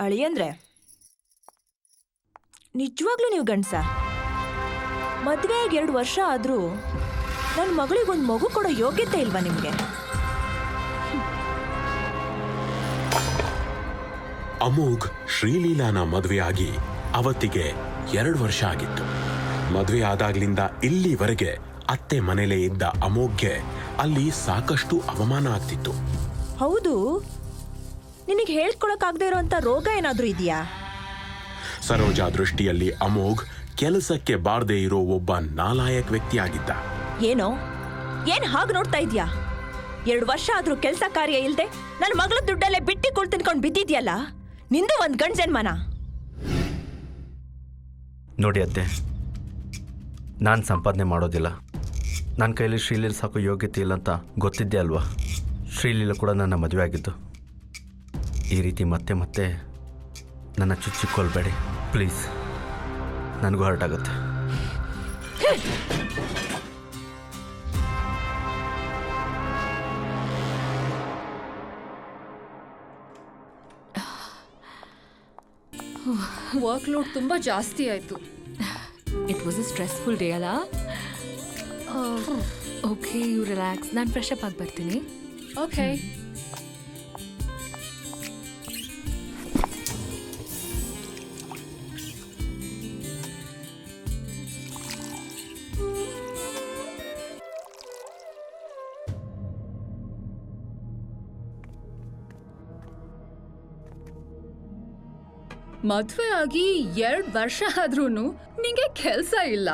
ಅಳಿಯಂದ್ರೆ ನಿಜವಾಗ್ಲೂ ನೀವು ಗಂಡ್ಸ? ಮದ್ವೆ ಆಗಿ ಎರಡು ವರ್ಷ ಆದ್ರೂ ನನ್ನ ಮಗಳಿಗೊಂದು ಮಗು ಕೊಡೋ ಯೋಗ್ಯತೆ ಇಲ್ವಾ ನಿಮ್ಗೆ? ಅಮೋಘ್ ಶ್ರೀಲೀಲಾನ ಮದುವೆಯಾಗಿ ಅವತ್ತಿಗೆ ಎರಡು ವರ್ಷ ಆಗಿತ್ತು. ಮದುವೆ ಆದಾಗ್ಲಿಂದ ಇಲ್ಲಿವರೆಗೆ ಅತ್ತೆ ಮನೇಲೇ ಇದ್ದ ಅಮೋಘ್ಗೆ ಅಲ್ಲಿ ಸಾಕಷ್ಟು ಅವಮಾನ ಆಗ್ತಿತ್ತು. ಹೌದು. ನಿನಗೆ ಹೇಳ್ಕೊಳಕ್ಕಾಗದೇ ಇರೋಂಥ ರೋಗ ಏನಾದರೂ ಇದೆಯಾ? ಸರೋಜಾ ದೃಷ್ಟಿಯಲ್ಲಿ ಅಮೋಘ್ ಕೆಲಸಕ್ಕೆ ಬಾರದೆ ಇರೋ ಒಬ್ಬ ನಾಲಾಯಕ್ ವ್ಯಕ್ತಿಯಾಗಿದ್ದ. ಏನೋ? ಏನ್ ಹಾಗೆ ನೋಡ್ತಾ ಇದೆಯಾ? ಎರಡು ವರ್ಷ ಆದ್ರೂ ಕೆಲಸ ಕಾರ್ಯ ಇಲ್ದೆ ನನ್ನ ಮಗಳ ದುಡ್ಡಲ್ಲೇ ಬಿಟ್ಟಿ ಕುಳ್ ತಿನ್ಕೊಂಡು ಬಿದ್ದಿದ್ಯಲ್ಲ? ನಿಂದು ಒಂದ್ ಗಂಡ್ ಜನ್ಮನ? ನೋಡಿ ಅತ್ತೆ ನಾನು ಸಂಪಾದನೆ ಮಾಡೋದಿಲ್ಲ. ನನ್ನ ಕೈಯಲ್ಲಿ ಶ್ರೀಲೀಲ್ ಸಾಕು ಯೋಗ್ಯತೆ ಇಲ್ಲ ಅಂತ ಗೊತ್ತಿದ್ದೆ ಅಲ್ವಾ? ಶ್ರೀಲೀಲ ಕೂಡ ನನ್ನ ಮದುವೆ ಆಗಿದ್ದು. ಈ ರೀತಿ ಮತ್ತೆ ಮತ್ತೆ ನನ್ನ ಚುಚ್ಚಿಕೊಳ್ಬೇಡಿ. ಪ್ಲೀಸ್. ನನಗೂ ಹರ್ಟ್ ಆಗುತ್ತೆ ವರ್ಕ್ ಲೋಡ್ ತುಂಬ ಜಾಸ್ತಿ ಆಯಿತು. It was a stressful day ಅಲ್ಲ ಓಕೆ ಯು ರಿಲ್ಯಾಕ್ಸ್ ನಾನು ಫ್ರೆಶ್ ಅಪ್ ಆಗಿ ಬರ್ತೀನಿ. ಓಕೆ ಮದ್ವೆ ಆಗಿ ಎರಡ್ ವರ್ಷ ಆದ್ರೂ ನಿಂಗೆ ಕೆಲ್ಸ ಇಲ್ಲ.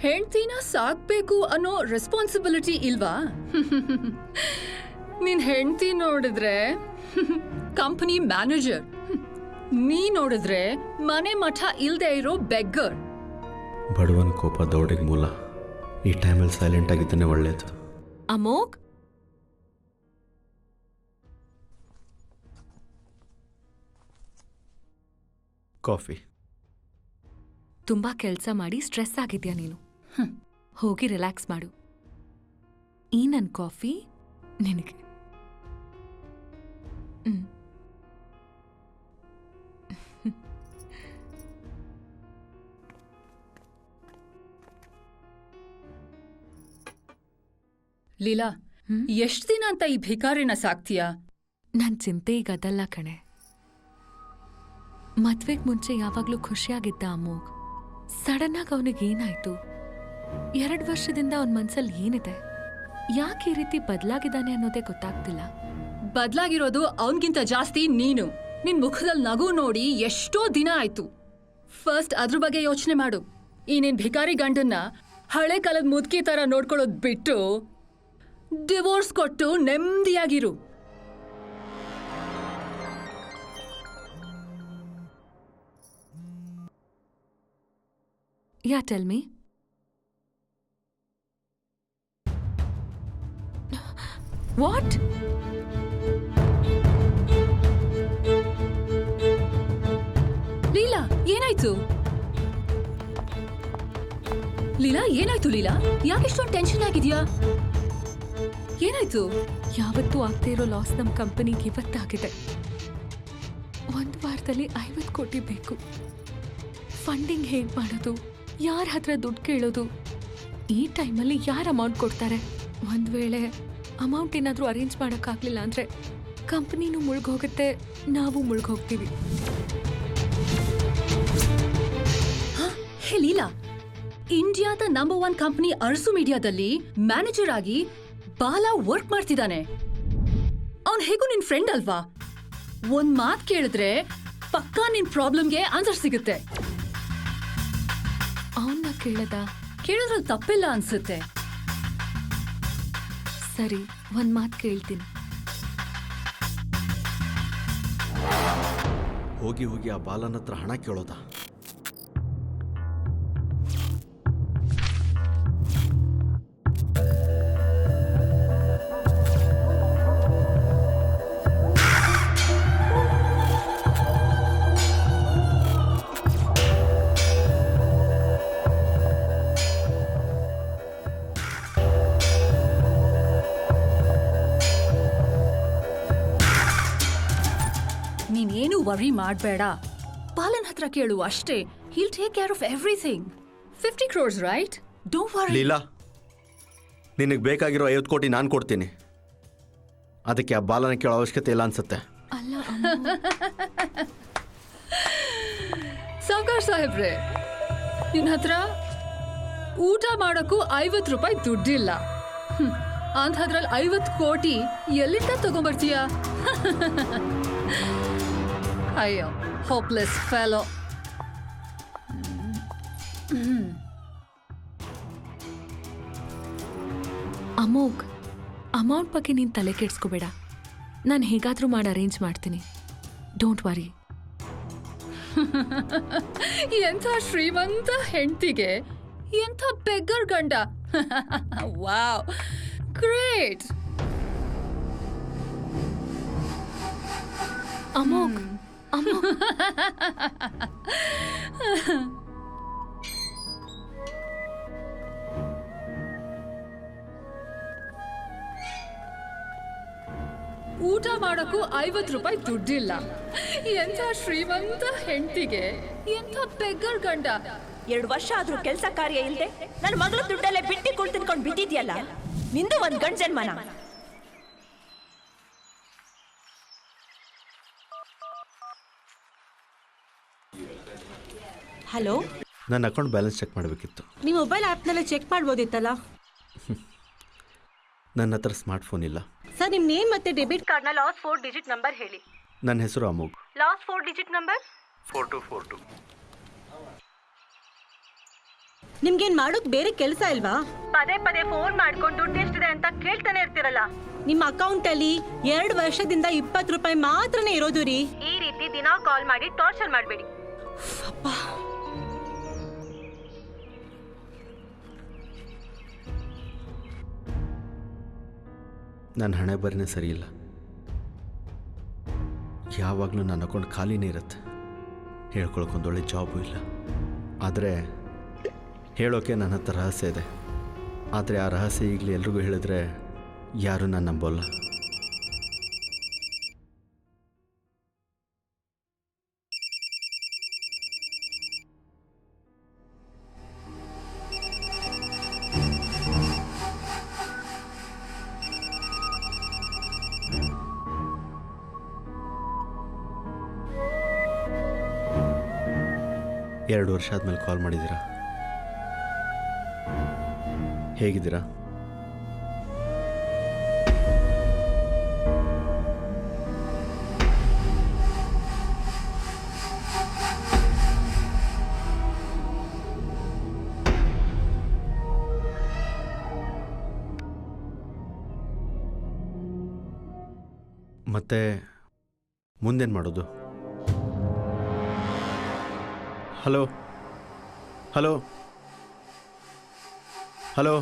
ಹೆಂಡ್ತಿನ ಸಾಕ್ಬೇಕು ಅನ್ನೋ ರೆಸ್ಪಾನ್ಸಿಬಿಲಿಟಿ ಇಲ್ವಾ? ನಿನ್ ಹೆಂಡ್ತಿ ನೋಡಿದ್ರೆ ಕಂಪನಿ ಮ್ಯಾನೇಜರ್ ನೀ ನೋಡಿದ್ರೆ ಮನೆ ಮಠ ಇಲ್ದೇ ಇರೋ ಬೆಗ್ಗರ್ ಬಡವನ ಕೋಪ ದೌಡಿಗೆ ಮೂಲ. ಈ ಟೈಮಲ್ಲಿ ಸೈಲೆಂಟ್ ಆಗಿದ್ದಾನೆ ಒಳ್ಳೆಯದು ಅಮೋಘ್ ಕಾಫಿ. ತುಂಬಾ ಕೆಲಸ ಮಾಡಿ ಸ್ಟ್ರೆಸ್ ಆಗಿದ್ಯಾ ನೀನು? ಹೋಗಿ ರಿಲ್ಯಾಕ್ಸ್ ಮಾಡು. ಈ ನನ್ನ ಕಾಫಿ ನಿನಗೆ. ಹ್ಮ್. ಲೀಲಾ ಹ್ಮ್? ಎಷ್ಟ್ ದಿನ ಅಂತ ಈ ಭಿಕಾರಿನ ಸಾಕ್ತೀಯಾ? ನನ್ ಚಿಂತೆ ಈಗ ಅದಲ್ಲ ಕಣೆ. ಮದ್ವೆಗ್ ಮುಂಚೆ ಯಾವಾಗ್ಲೂ ಖುಷಿಯಾಗಿದ್ದ ಅಮೋಘ್ ಸಡನ್ ಆಗಿ ಅವನಿಗೆ ಏನಾಯ್ತು? ಎರಡ್ ವರ್ಷದಿಂದ ಅವನ ಮನ್ಸಲ್ಲಿ ಏನಿದೆ? ಯಾಕೆ ಈ ರೀತಿ ಬದಲಾಗಿದ್ದಾನೆ ಅನ್ನೋದೇ ಗೊತ್ತಾಗ್ತಿಲ್ಲ. ಬದಲಾಗಿರೋದು ಅವನ್ಗಿಂತ ಜಾಸ್ತಿ ನೀನು. ನಿನ್ ಮುಖದಲ್ಲಿ ನಗು ನೋಡಿ ಎಷ್ಟೋ ದಿನ ಆಯ್ತು. ಫಸ್ಟ್ ಅದ್ರ ಬಗ್ಗೆ ಯೋಚನೆ ಮಾಡು. ಈ ನಿನ್ ಭಿಕಾರಿ ಗಂಡನ್ನ ಹಳೆ ಕಾಲದ ಮುದುಕಿ ತರ ನೋಡ್ಕೊಳ್ಳೋದ್ ಬಿಟ್ಟು ಡಿವೋರ್ಸ್ ಕೊಟ್ಟು ನೆಮ್ಮದಿಯಾಗಿರು yeah tell me. What Leela ಏನಾಯ್ತು? ಲೀಲಾ ಏನಾಯ್ತು ಲೀಲಾ? ಯಾಕೆ ಇಷ್ಟೊಂದು ಟೆನ್ಷನ್ ಆಗಿದ್ಯಾ? ಏನಾಯ್ತು? ಯಾವತ್ತೂ ಆಗ್ತಾ ಇರೋ ಲಾಸ್ ನಮ್ಮ ಕಂಪನಿಗೆ ಇವತ್ತಾಗಿದೆ. ಒಂದು ವಾರದಲ್ಲಿ ಐವತ್ತು ಕೋಟಿ ಬೇಕು. ಫಂಡಿಂಗ್ ಹೇಗೆ ಮಾಡೋದು? ಯಾರ ಹತ್ರ ದುಡ್ಡು ಕೇಳೋದು? ಈ ಟೈಮಲ್ಲಿ ಯಾರು ಅಮೌಂಟ್ ಕೊಡ್ತಾರೆ? ಒಂದು ವೇಳೆ ಅಮೌಂಟ್ ಏನಾದರೂ ಅರೇಂಜ್ ಮಾಡೋಕ್ಕಾಗಲಿಲ್ಲ ಅಂದರೆ ಕಂಪ್ನಿನೂ ಮುಳುಗೋಗುತ್ತೆ ನಾವು ಮುಳುಗೋಗ್ತೀವಿ ಲೀಲಾ, ಇಂಡಿಯಾದ ನಂಬರ್ ಒನ್ ಕಂಪನಿ ಅರ್ಸು ಮೀಡಿಯಾದಲ್ಲಿ ಮ್ಯಾನೇಜರ್ ಆಗಿ ಬಾಲ ವರ್ಕ್ ಮಾಡ್ತಿದ್ದಾನೆ. ಅವನ್ ಹೇಗೂ ನಿನ್ ಫ್ರೆಂಡ್ ಅಲ್ವಾ? ಒಂದ್ ಮಾತ್ ಕೇಳಿದ್ರೆ ಪಕ್ಕಾ ನಿನ್ ಪ್ರಾಬ್ಲಮ್ಗೆ ಆನ್ಸರ್ ಸಿಗುತ್ತೆ. ಅವನ್ನ ಕೇಳದ ತಪ್ಪಿಲ್ಲ ಅನ್ಸುತ್ತೆ. ಸರಿ, ಒಂದ್ ಮಾತು ಕೇಳ್ತೀನಿ. ಹೋಗಿ ಹೋಗಿ ಆ ಬಾಲನ ಹತ್ರ ಹಣ ಕೇಳೋದಾ? ಮಾಡಬೇಡ. ಪಾಲನ್ ಹತ್ರ ಕೇಳು ಅಷ್ಟೇ. He'll take care of everything fifty crores right don't worry Leela ನಿನಗೆ ಬೇಕಾಗಿರೋ ಐವತ್ತು ಕೋಟಿ ನಾನು ಕೊಡ್ತೀನಿ. ಅದಕ್ಕೆ ಆ ಬಾಲನ ಕೇಳೋ ಅವಶ್ಯಕತೆ ಇಲ್ಲ ಅನ್ಸುತ್ತೆ. ಅಲ್ಲ ಸಾವ್ಕಾರ್ ಸಾಹೇಬ್ರೆ ನಿನ್ನ ಹತ್ರ ಊಟ ಮಾಡೋಕ್ಕೂ ಐವತ್ತು ರೂಪಾಯಿ ದುಡ್ಡಿಲ್ಲ. ಹ್ಮ್. ಅಂಥದ್ರಲ್ಲಿ ಐವತ್ತು ಕೋಟಿ ಎಲ್ಲಿಂದ ತಗೊಂಬರ್ತೀಯ? ಅಯ್ಯೋ ಹೋಪ್ಲೆಸ್ ಫೆಲೋ ಅಮೋಘ್ ಅಮೌಂಟ್ ಬಗ್ಗೆ ನೀನು ತಲೆ ಕೆಡ್ಸ್ಕೋಬೇಡ. ನಾನು ಹೇಗಾದರೂ ಮಾಡಿ ಅರೇಂಜ್ ಮಾಡ್ತೀನಿ. ಡೋಂಟ್ ವರಿ ಎಂಥ ಶ್ರೀಮಂತ ಹೆಂಡತಿಗೆ. ಎಂಥ ಬೆಗ್ಗರ್ ಗಂಡ. ವಾವ್ ಗ್ರೇಟ್ ಅಮೋಘ್ ಊಟ ಮಾಡೋಕ್ಕೂ ಐವತ್ತು ರೂಪಾಯಿ ದುಡ್ಡಿಲ್ಲ. ಎಂಥ ಶ್ರೀಮಂತ ಹೆಂಡತಿಗೆ. ಎಂಥ ಬೆಗ್ಗರ್ ಗಂಡ. ಎರಡು ವರ್ಷ ಆದ್ರೂ ಕೆಲಸ ಕಾರ್ಯ ಇಲ್ಲದೆ ನನ್ನ ಮಗಳ ದುಡ್ಡಲ್ಲೇ ಬಿಟ್ಟಿ ಕುಳ್ ಬಿದ್ದಿದ್ಯಲ್ಲ? ನಿಂದು ಒಂದ್ ಗಂಡ ಜನ್ಮನ. ಹಲೋ? ನನ್ನ ಅಕೌಂಟ್ ಬ್ಯಾಲೆನ್ಸ್ ಚೆಕ್ ಮಾಡಬೇಕಿತ್ತು. ನಿಮ್ಮ ಮೊಬೈಲ್ ಆ್ಯಪ್ನಲ್ಲೇ ಚೆಕ್ ಮಾಡ್ಬೋದಿತ್ತಲ್ಲ? ನನ್ನ ಹತ್ರ ಸ್ಮಾರ್ಟ್ಫೋನ್ ಇಲ್ಲ. ಸರ್ ನಿಮ್ಮ ನೇಮ್ ಮತ್ತೆ ಡೆಬಿಟ್ ಕಾರ್ಡ್ನ ಲಾಸ್ಟ್ ಫೋರ್ ಡಿಜಿಟ್ ನಂಬರ್ ಹೇಳಿ. ನನ್ನ ಹೆಸರು Amogh. Last four digit number? Four two four two. ನಿಮ್ಗೇನ್ ಮಾಡೋಕ್ ಬೇರೆ ಕೆಲಸ ಇಲ್ವಾ? ಪದೇ ಪದೇ ಫೋನ್ ಮಾಡ್ಕೊಂಡು ದುಡ್ಡು ಎಷ್ಟಿದೆ ಅಂತ ಕೇಳ್ತಾನೆ ಇರ್ತೀರಲ್ಲ. ನಿಮ್ಮ ಅಕೌಂಟ್ ಅಲ್ಲಿ ಎರಡು ವರ್ಷದಿಂದ ಇಪ್ಪತ್ತು ರೂಪಾಯಿ ಮಾತ್ರನೇ ಇರೋದು ರೀ. ಈ ರೀತಿ ದಿನಾ ಕಾಲ್ ಮಾಡಿ ಟಾರ್ಚರ್ ಮಾಡಬೇಡಿ. ನನ್ನ ಹಣೆ ಬರನೇ ಸರಿಯಿಲ್ಲ ಯಾವಾಗಲೂ ನನ್ನ ಅಕೌಂಟ್ ಖಾಲಿನೇ ಇರುತ್ತೆ. ಹೇಳ್ಕೊಳಕ್ಕೊಂದೊಳ್ಳೆ ಜಾಬು ಇಲ್ಲ. ಆದರೆ ಹೇಳೋಕೆ ನನ್ನ ಹತ್ರ ರಹಸ್ಯ ಇದೆ. ಆದರೆ ಆ ರಹಸ್ಯ ಈಗಲೇ ಎಲ್ರಿಗೂ ಹೇಳಿದ್ರೆ ಯಾರೂ ನಾನು ನಂಬೋಲ್ಲ. ಎರಡು ವರ್ಷ ಆದಮೇಲೆ ಕಾಲ್ ಮಾಡಿದ್ದೀರಾ? ಹೇಗಿದ್ದೀರಾ? ಮತ್ತೆ ಮುಂದೇನು ಮಾಡೋದು? ಹಲೋ. ಹಲೋ. ಹಲೋ.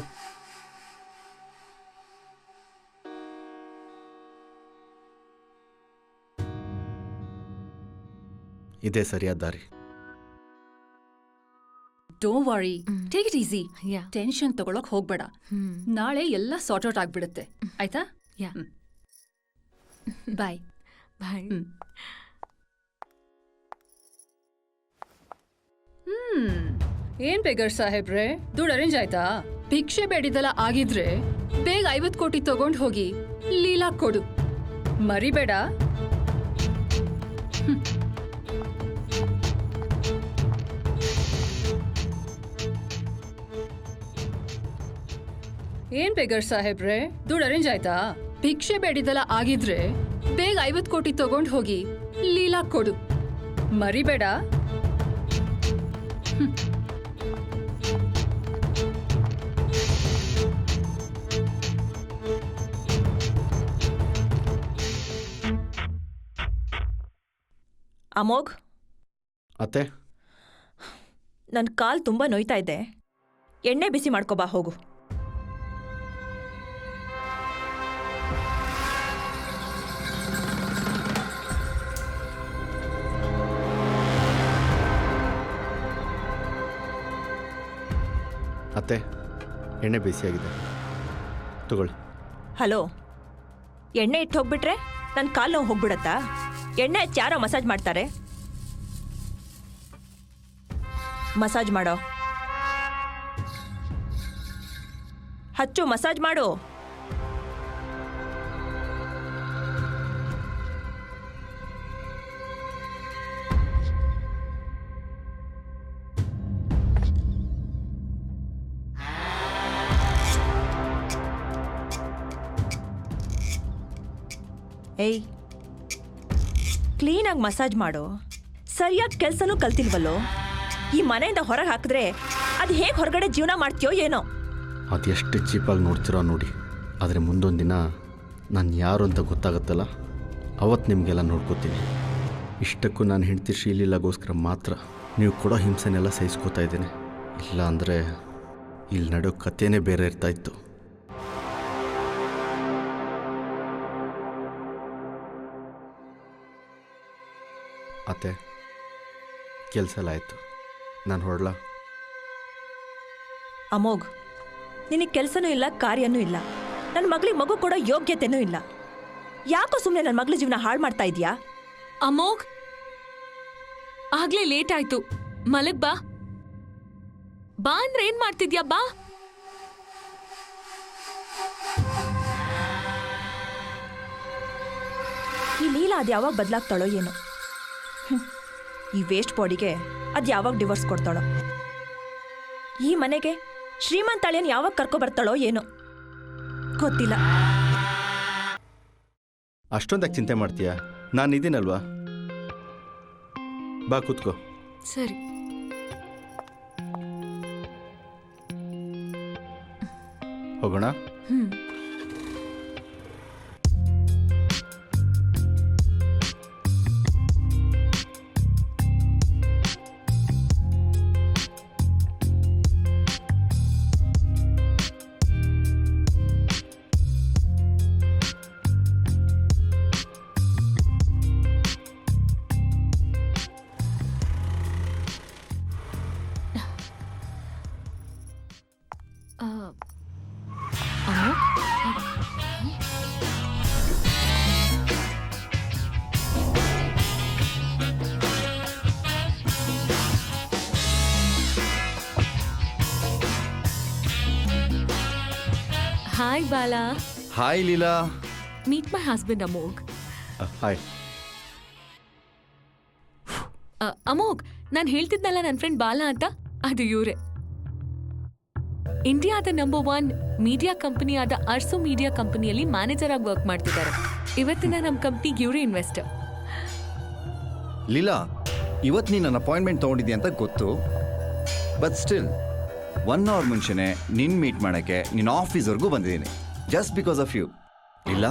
ಇದೇ ಸರಿಯಾದ ದಾರಿ. Don't worry take it easy yeah tension ತಗೊಳಕ್ ಹೋಗ್ಬೇಡ. ಹ್ಮ್. ನಾಳೆ ಎಲ್ಲ ಸಾರ್ಟ್ ಔಟ್ ಆಗ್ಬಿಡುತ್ತೆ ಆಯ್ತಾ? ಯಾ ಬಾಯ್ ಬಾಯ್ ಹ್ಮ್. ಏನ್ ಬೇಗರ್ ಸಾಹೇಬ್ರೆ? ದುಡ್ಡು ಅರೇಂಜ್ ಆಯ್ತಾ? ಭಿಕ್ಷೆ ಬೇಡಿದೆಲ್ಲ ಆಗಿದ್ರೆ ಬೇಗ ಐವತ್ ಕೋಟಿ ತಗೊಂಡ್ ಹೋಗಿ ಲೀಲಾ ಕೊಡು. ಮರಿಬೇಡ. ಏನ್ ಬೇಗರ್ ಸಾಹೇಬ್ರೆ? ದುಡ್ಡು ಅರೇಂಜ್ ಆಯ್ತಾ? ಭಿಕ್ಷೆ ಬೇಡಿದೆಲ್ಲ ಆಗಿದ್ರೆ ಬೇಗ ಐವತ್ ಕೋಟಿ ತಗೊಂಡ್ ಹೋಗಿ ಲೀಲಾ ಕೊಡು. ಮರಿಬೇಡ. ಅಮೋಘ್? ಅತ್ತೆ? ನನ್ನ ಕಾಲ್ ತುಂಬ ನೋಯ್ತಾ ಇದೆ. ಎಣ್ಣೆ ಬಿಸಿ ಮಾಡ್ಕೊಬಾ ಹೋಗು. ಅತ್ತೆ ಎಣ್ಣೆ ಬಿಸಿಯಾಗಿದೆ. ತಗೊಳ್ಳಿ. ಹಲೋ ಎಣ್ಣೆ ಇಟ್ಟು ಹೋಗ್ಬಿಟ್ರೆ ನನ್ನ ಕಾಲು ನೋವು ಹೋಗ್ಬಿಡತ್ತಾ? ಎಣ್ಣೆ ಹಚ್ಚಿ ಯಾರೋ ಮಸಾಜ್ ಮಾಡ್ತಾರೆ. ಮಸಾಜ್ ಮಾಡೋ. ಹಚ್ಚು ಮಸಾಜ್ ಮಾಡು. ಏಯ್ ಕ್ಲೀನಾಗಿ ಮಸಾಜ್ ಮಾಡು? ಸರಿಯಾಗಿ ಕೆಲಸನೂ ಕಲ್ತಿಲ್ವಲ್ಲೋ? ಈ ಮನೆಯಿಂದ ಹೊರಗೆ ಹಾಕಿದ್ರೆ ಅದು ಹೇಗೆ ಹೊರಗಡೆ ಜೀವನ ಮಾಡ್ತೀಯೋ ಏನೋ? ಅದೆಷ್ಟು ಚೀಪಾಗಿ ನೋಡ್ತಿರೋ ನೋಡಿ. ಆದರೆ ಮುಂದೊಂದು ದಿನ ನಾನು ಯಾರು ಅಂತ ಗೊತ್ತಾಗುತ್ತಲ್ಲ? ಅವತ್ತು ನಿಮಗೆಲ್ಲ ನೋಡ್ಕೋತೀನಿ. ಇಷ್ಟಕ್ಕೂ ನಾನು ಹೆಂಡತಿ ಶ್ರೀಲೀಲಾಗೋಸ್ಕರ ಮಾತ್ರ ನೀವು ಕೊಡೋ ಹಿಂಸೆನೆಲ್ಲ ಸಹಿಸ್ಕೋತಾ ಇದ್ದೀನಿ. ಇಲ್ಲ ಅಂದರೆ ಇಲ್ಲಿ ನಡೋ ಕಥೆನೇ ಬೇರೆ ಇರ್ತಾಯಿತ್ತು ಅತ್ತೆ ಕೆಲಸ ಎಲ್ಲ ಆಯಿತು ನಾನು ಹೊರಡ್ಲ? ಅಮೋಘ್ ನಿನಗೆ ಕೆಲಸನೂ ಇಲ್ಲ ಕಾರ್ಯನೂ ಇಲ್ಲ. ನನ್ನ ಮಗಳಿಗೆ ಮಗು ಕೊಡೋ ಯೋಗ್ಯತೆನೂ ಇಲ್ಲ. ಯಾಕೋ ಸುಮ್ಮನೆ ನನ್ನ ಮಗಳ ಜೀವನ ಹಾಳು ಮಾಡ್ತಾ ಇದೀಯಾ? ಅಮೋಘ್! ಆಗ್ಲೇ ಲೇಟ್ ಆಯ್ತು ಮಲಗ್ ಬಾ. ಬಾ ಅಂದ್ರೆ ಏನ್ ಮಾಡ್ತಿದ್ಯಾ? ಬಾ. ಈ ಲೀಲಾ ಅದು ಯಾವಾಗ ಬದಲಾಗ್ತಾಳೋ ಏನೋ. ಈ ವೇಸ್ಟ್ ಬಾಡಿಗೆ ಅದು ಯಾವಾಗ ಡಿವೋರ್ಸ್ ಕೊಡ್ತಾಳೋ? ಈ ಮನೆಗೆ ಶ್ರೀಮಂತಾಳಿಯನ್ ಯಾವಾಗ ಕರ್ಕೊ ಬರ್ತಾಳೋ ಏನೋ? ಗೊತ್ತಿಲ್ಲ. ಅಷ್ಟೊಂದಾಗಿ ಚಿಂತೆ ಮಾಡ್ತೀಯಾ? ನಾನು ಇದ್ದೀನಲ್ವಾ ಬಾ ಕೂತ್ಕೋ. ಸರಿ. ಹೋಗೋಣ? ಹ್ಮ್. Hi Bala hi Leela meet my husband Amogh hi uh, Amogh ನಾನು ಹೇಳ್ತಿದ್ನಲ್ಲ ನನ್ನ ಫ್ರೆಂಡ್ ಬಾಲಾ ಅಂತ? ಅದು ಇವರೇ. ಇಂಡಿಯಾದ ನಂಬರ್ ಒನ್ ಮೀಡಿಯಾ ಕಂಪನಿ ಆದ ಅರ್ಸು ಮೀಡಿಯಾ ಕಂಪನಿಯಲ್ಲಿ ಮ್ಯಾನೇಜರ್ ಆಗಿ ವರ್ಕ್ ಮಾಡ್ತಿದ್ದಾರೆ. ಇವತ್ತಿನ ನಮ್ಮ ಕಂಪ್ನಿಗೆ ಇವರೇ ಇನ್ವೆಸ್ಟರ್ ಲೀಲಾ ಇವತ್ತು ನೀನು ನನ್ನ ಅಪಾಯಿಂಟ್ಮೆಂಟ್ ತೊಗೊಂಡಿದ್ದೆ ಅಂತ ಗೊತ್ತು. ಬಟ್ ಸ್ಟಿಲ್ ಒನ್ ಅವರ್ ಮುಂಚೆನೆ ನಿನ್ನ ಮೀಟ್ ಮಾಡೋಕ್ಕೆ ನಿನ್ನ ಆಫೀಸ್ವರೆಗೂ ಬಂದಿದ್ದೀನಿ. ಜಸ್ಟ್ ಬಿಕಾಸ್ ಆಫ್ ಯು ಇಲ್ಲ,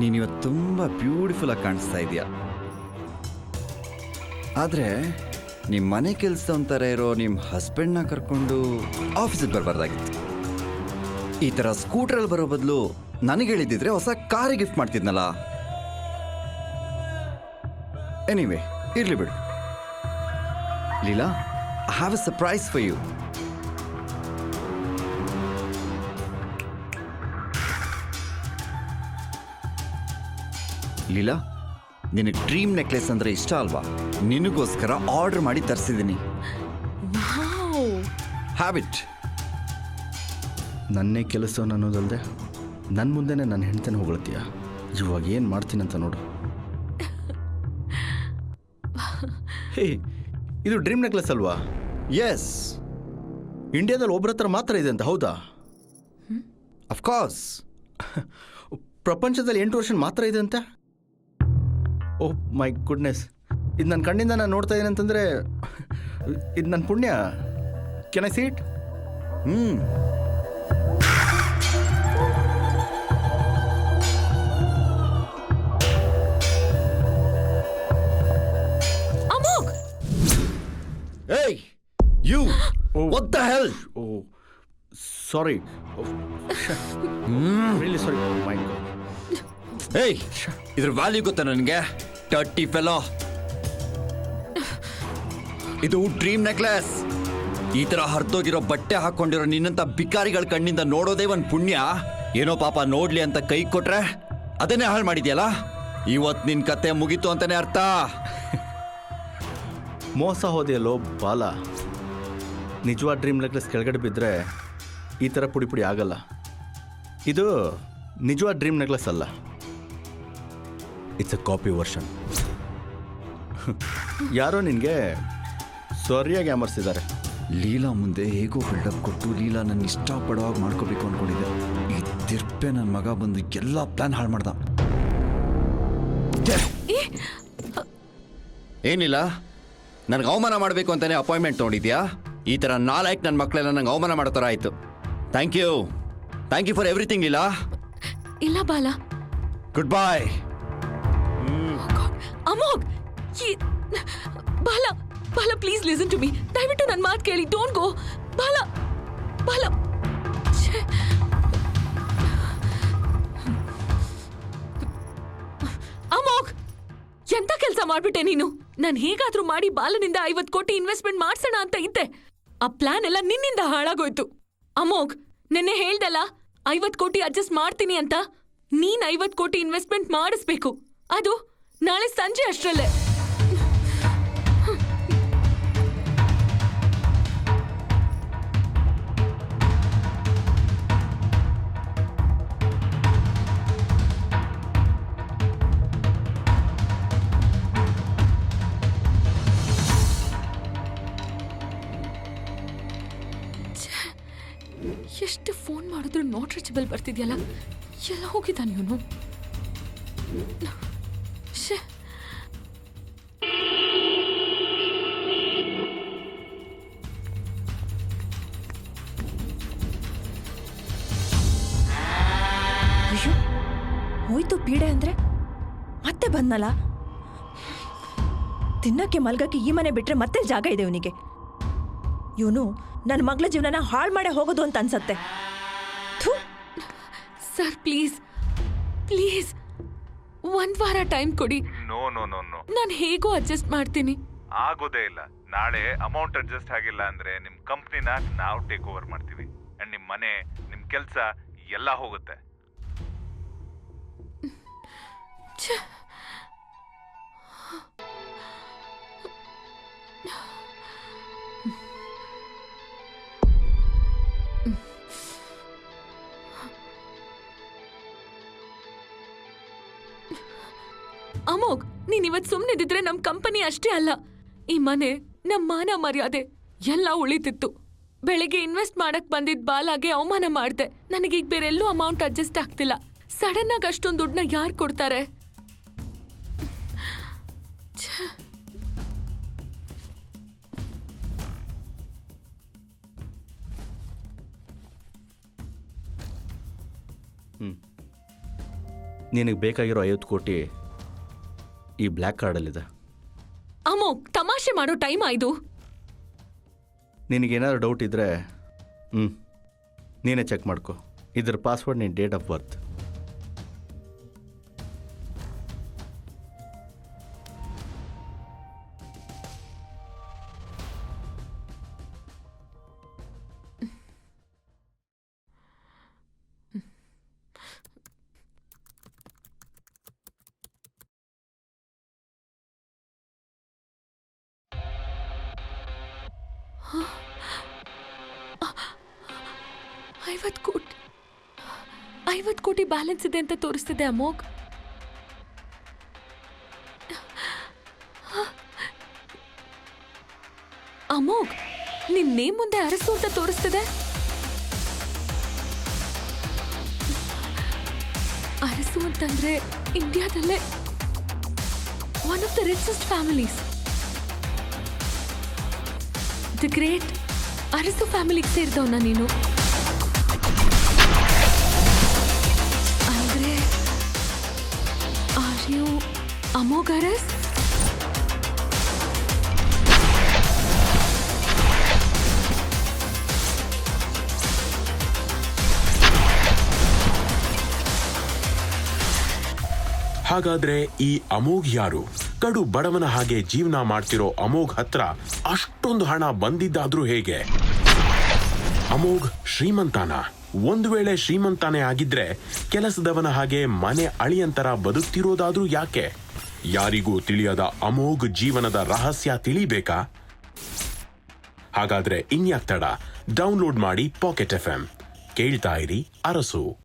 ನೀನು ಇವತ್ತು ತುಂಬ ಬ್ಯೂಟಿಫುಲ್ ಆಗಿ ಕಾಣಿಸ್ತಾ ಇದೆಯಾ ಆದರೆ ನಿಮ್ಮ ಮನೆ ಕೆಲಸ ಅಂತಾರೆ ಇರೋ ನಿಮ್ಮ ಹಸ್ಬೆಂಡ್ನ ಕರ್ಕೊಂಡು ಆಫೀಸಿಗೆ ಬರಬಾರ್ದಾಗಿತ್ತು. ಈ ಥರ ಸ್ಕೂಟ್ರಲ್ಲಿ ಬರೋ ಬದಲು ನನಗೆ ಹೇಳಿದ್ದಿದ್ರೆ ಹೊಸ ಕಾರಿ ಗಿಫ್ಟ್ ಮಾಡ್ತಿದ್ನಲ್ಲ? ಎನಿವೆ ಇರಲಿ ಬಿಡು. Leela I have a surprise for you Leela ನಿನಗೆ ಡ್ರೀಮ್ ನೆಕ್ಲೆಸ್ ಅಂದ್ರೆ ಇಷ್ಟ ಅಲ್ವಾ? ನಿನಗೋಸ್ಕರ ಆರ್ಡರ್ ಮಾಡಿ ತರಿಸಿದ್ದೀನಿ ಹ್ಯಾಬಿಟ್ ನನ್ನೇ ಕೆಲಸ ಅನ್ನೋದಲ್ಲದೆ ನನ್ನ ಮುಂದೆನೇ ನನ್ನ ಹೆಂಡ್ತೇನೆ ಹೊಗಳ್ತೀಯ? ಇವಾಗ ಏನು ಮಾಡ್ತೀನಿ ಅಂತ ನೋಡು. ಹೇ ಇದು ಡ್ರೀಮ್ ನೆಕ್ಲೆಸ್ ಅಲ್ವಾ? ಎಸ್ ಇಂಡಿಯಾದಲ್ಲಿ ಒಬ್ಬರ ಹತ್ರ ಮಾತ್ರ ಇದೆ ಅಂತ ಹೌದಾ? ಅಫ್ಕೋರ್ಸ್ ಪ್ರಪಂಚದಲ್ಲಿ ಎಂಟು ವರ್ಷ ಮಾತ್ರ ಇದೆ ಅಂತ? ಓ ಮೈ ಗುಡ್ನೆಸ್ ಇದು ನನ್ನ ಕಣ್ಣಿಂದ ನಾನು ನೋಡ್ತಾ ಇದ್ದೀನಿ ಅಂತಂದರೆ ಇದು ನನ್ನ ಪುಣ್ಯ. Ken I seat hmm hey you what the hell oh sorry sorry my hey, ಇದ್ರ ವ್ಯಾಲ್ಯೂ ಗೊತ್ತಾ ನನಗೆ? ಟರ್ಟಿ ಫೆಲೋ ಇದು ಡ್ರೀಮ್ ನೆಕ್ಲೆಸ್ ಈ ತರ ಹರಿದೋಗಿರೋ ಬಟ್ಟೆ ಹಾಕೊಂಡಿರೋ ನಿನ್ನಂತ ಬಿಕಾರಿಗಳ ಕಣ್ಣಿಂದ ನೋಡೋದೇ ಒಂದ್ ಪುಣ್ಯ. ಏನೋ ಪಾಪ ನೋಡ್ಲಿ ಅಂತ ಕೈ ಕೊಟ್ರೆ ಅದನ್ನೇ ಹಾಳು ಮಾಡಿದ್ಯಲ್ಲ? ಇವತ್ತು ನಿನ್ ಕತೆ ಮುಗೀತು ಅಂತಾನೆ ಅರ್ಥ. ಮೋಸ ಹೋದೆಯಲ್ಲೋ ಬಾಲ. ನಿಜವಾದ ಡ್ರೀಮ್ ನೆಕ್ಲೆಸ್ ಕೆಳಗಡೆ ಬಿದ್ದರೆ ಈ ಥರ ಪುಡಿ ಪುಡಿ ಆಗಲ್ಲ. ಇದು ನಿಜವಾದ ಡ್ರೀಮ್ ನೆಕ್ಲೆಸ್ ಅಲ್ಲ. ಇಟ್ಸ್ ಅ ಕಾಪಿ ವರ್ಷನ್ ಯಾರೋ ನಿನಗೆ ಸರಿಯಾಗಿ ಅಮರ್ಸಿದ್ದಾರೆ ಲೀಲಾ ಮುಂದೆ ಹೇಗೋ ಬಿಲ್ಡಪ್ ಕೊಟ್ಟು ಲೀಲಾ ನನ್ನ ಇಷ್ಟಪಡುವಾಗ ಮಾಡ್ಕೋಬೇಕು ಅಂದ್ಕೊಂಡಿದ್ದೆ ಈ ತಿರ್ಪೆ ನನ್ನ ಮಗ ಬಂದು ಎಲ್ಲ ಪ್ಲಾನ್ ಹಾಳು ಮಾಡ್ದ! ಏನಿಲ್ಲ ನನಗೆ ಅವಮಾನ ಮಾಡಬೇಕು ಅಂತಾನೆ ಅಪಾಯಿಂಟ್ಮೆಂಟ್ ತೊಗೊಂಡಿದ್ಯಾ? ಈ ಥರ ನಾಲ್ಕು ನನ್ನ ಮಕ್ಕಳೆಲ್ಲ ನಂಗೆ ಅವಮಾನ ಮಾಡೋ ಥರ ಆಯಿತು. Thank you thank you for everything Leela. ಇಲ್ಲ ಬಾಲ. ಗುಡ್ ಬಾಯ್ ಅಮೋಘ್, ಈ- ಬಾಲ ಬಾಲ ಪ್ಲೀಸ್ ಲಿಸನ್ ಟು ಮೀ ದಯವಿಟ್ಟು ನನ್ನ ಮಾತು ಕೇಳಿ. ಡೋಂಟ್ ಗೋ ಬಾಲ ಬಾಲ. ಅಮೋಘ್, ಎಂತ ಕೆಲಸ ಮಾಡ್ಬಿಟ್ಟೆ ನೀನು? ನಾನು ಹೇಗಾದ್ರೂ ಮಾಡಿ ಬಾಲನಿಂದ ಐವತ್ತು ಕೋಟಿ ಇನ್ವೆಸ್ಟ್ಮೆಂಟ್ ಮಾಡ್ಸೋಣ ಅಂತ ಇದ್ದೆ. ಆ ಪ್ಲಾನ್ ಎಲ್ಲ ನಿನ್ನಿಂದ ಹಾಳಾಗೋಯ್ತು. ಅಮೋಘ್, ನಿನ್ನೆ ಹೇಳ್ದಲ್ಲ ಐವತ್ತು ಕೋಟಿ ಅಡ್ಜಸ್ಟ್ ಮಾಡ್ತೀನಿ ಅಂತ? ನೀನ್ ಐವತ್ತು ಕೋಟಿ ಇನ್ವೆಸ್ಟ್ಮೆಂಟ್ ಮಾಡಿಸ್ಬೇಕು. ಅದು ನಾಳೆ ಸಂಜೆ ಅಷ್ಟರಲ್ಲೇ. ಎಷ್ಟು ಫೋನ್ ಮಾಡಿದ್ರು ನಾಟ್ ರೀಚಬಲ್ ಬರ್ತಿದ್ಯಲ್ಲ? ಎಲ್ಲ ಹೋಗಿದ್ದಾನೆ ಇವನು. ಮತ್ತೆ ಬಂದ್ನಲ್ಲ ತಿನ್ನಕ್ಕೆ ಮಲ್ಗಕ್ಕೆ ಈ ಮನೆ ಬಿಟ್ರೆ ಮತ್ತೆ ಜಾಗ ಇದೆ ಇವನಿಗೆ. ಇವನು ನನ್ನ ಮಗಳ ಜೀವನನ ಹಾಳು ಮಾಡೇ ಹೋಗೋದು ಅಂತ ಅನ್ಸತ್ತೆ. ಥು. Sir please. ಪ್ಲೀಸ್. ಒಂದ್ ವಾರ ಟೈಮ್ ಕೊಡಿ. No no no no. ನಾನು ಹೇಗೂ ಅಡ್ಜಸ್ಟ್ ಮಾಡ್ತೀನಿ. ಆಗೋದೇ ಇಲ್ಲ. ನಾಳೆ ಅಮೌಂಟ್ ಅಡ್ಜಸ್ಟ್ ಆಗಿಲ್ಲ ಅಂದ್ರೆ ನಿಮ್ ಕಂಪ್ನಿನ ನಾವು ಟೇಕ್ ಓವರ್ ಮಾಡ್ತೀವಿ. ಅಂಡ್ ನಿಮ್ ಮನೆ ನಿಮ್ ಕೆಲ್ಸ ಎಲ್ಲ ಹೋಗುತ್ತೆ. ಛೆ. ಅಮೋಘ್, ನೀನ್ ಇವತ್ ಸುಮ್ನಿದ್ರೆ ನಮ್ ಕಂಪನಿ ಅಷ್ಟೇ ಅಲ್ಲ. ಈ ಮನೆ, ನಮ್ ಮಾನ ಮರ್ಯಾದೆ ಎಲ್ಲ ಉಳಿತಿತ್ತು ಬೆಳಿಗ್ಗೆ ಇನ್ವೆಸ್ಟ್ ಮಾಡಕ್ ಬಂದಿದ್ ಬಾಲಾಗೆ ಅವಮಾನ ಮಾಡ್ದೆ. ನನಗೀಗ ಬೇರೆಲ್ಲೂ ಅಮೌಂಟ್ ಅಡ್ಜಸ್ಟ್ ಆಗ್ತಿಲ್ಲ. ಸಡನ್ ಆಗಿ ಅಷ್ಟೊಂದು ದುಡ್ಡನ್ನ ಯಾರು ಕೊಡ್ತಾರೆ? ನಿನಗೆ ಬೇಕಾಗಿರೋ ಐವತ್ತು ಕೋಟಿ ಈ ಬ್ಲ್ಯಾಕ್ ಕಾರ್ಡಲ್ಲಿದೆ. ಅಮ್ಮೋ ತಮಾಷೆ ಮಾಡೋ ಟೈಮ್ ಆಯ್ದು ನಿನಗೇನಾದ್ರು ಡೌಟ್ ಇದ್ದರೆ ಹ್ಞೂ ನೀನೇ ಚೆಕ್ ಮಾಡ್ಕೊ. ಇದ್ರ ಪಾಸ್ವರ್ಡ್ ನಿನ್ನ ಡೇಟ್ ಆಫ್ ಬರ್ತ್. ಇದೆ ಅಂತ ತೋರಿಸ್ತಿದೆ ಅಮೋಘ್. ಅಮೋಘ್, ನಿನ್ ಮುಂದೆ ಅರಸು ಅಂತ ತೋರಿಸ್ತಿದೆ? ಅರಸು ಅಂತಂದ್ರೆ ಇಂಡಿಯಾದಲ್ಲೇ one of the richest families the great Arasu ಫ್ಯಾಮಿಲಿಗೆ ಸೇರಿದವನ ನೀನು? ಅರಸ್ ಹಾಗಾದ್ರೆ ಈ ಅಮೋಘ್ ಯಾರು? ಕಡು ಬಡವನ ಹಾಗೆ ಜೀವನ ಮಾಡ್ತಿರೋ ಅಮೋಘ್ ಹತ್ರ ಅಷ್ಟೊಂದು ಹಣ ಬಂದಿದ್ದಾದ್ರೂ ಹೇಗೆ? ಅಮೋಘ್ ಶ್ರೀಮಂತಾನ? ಒಂದು ವೇಳೆ ಶ್ರೀಮಂತಾನೆ ಆಗಿದ್ರೆ ಕೆಲಸದವನ ಹಾಗೆ ಮನೆ ಅಳಿಯಂತರ ಬದುಕ್ತಿರೋದಾದ್ರೂ ಯಾಕೆ? ಯಾರಿಗೂ ತಿಳಿಯದ ಅಮೋಘ ಜೀವನದ ರಹಸ್ಯ ತಿಳಿಬೇಕಾ? ಹಾಗಾದ್ರೆ ಇನ್ಯಾಕ್ ತಡ? ಡೌನ್ಲೋಡ್ ಮಾಡಿ ಪಾಕೆಟ್ ಎಫ್ ಎಂ ಕೇಳ್ತಾ ಇರಿ ಅರಸು.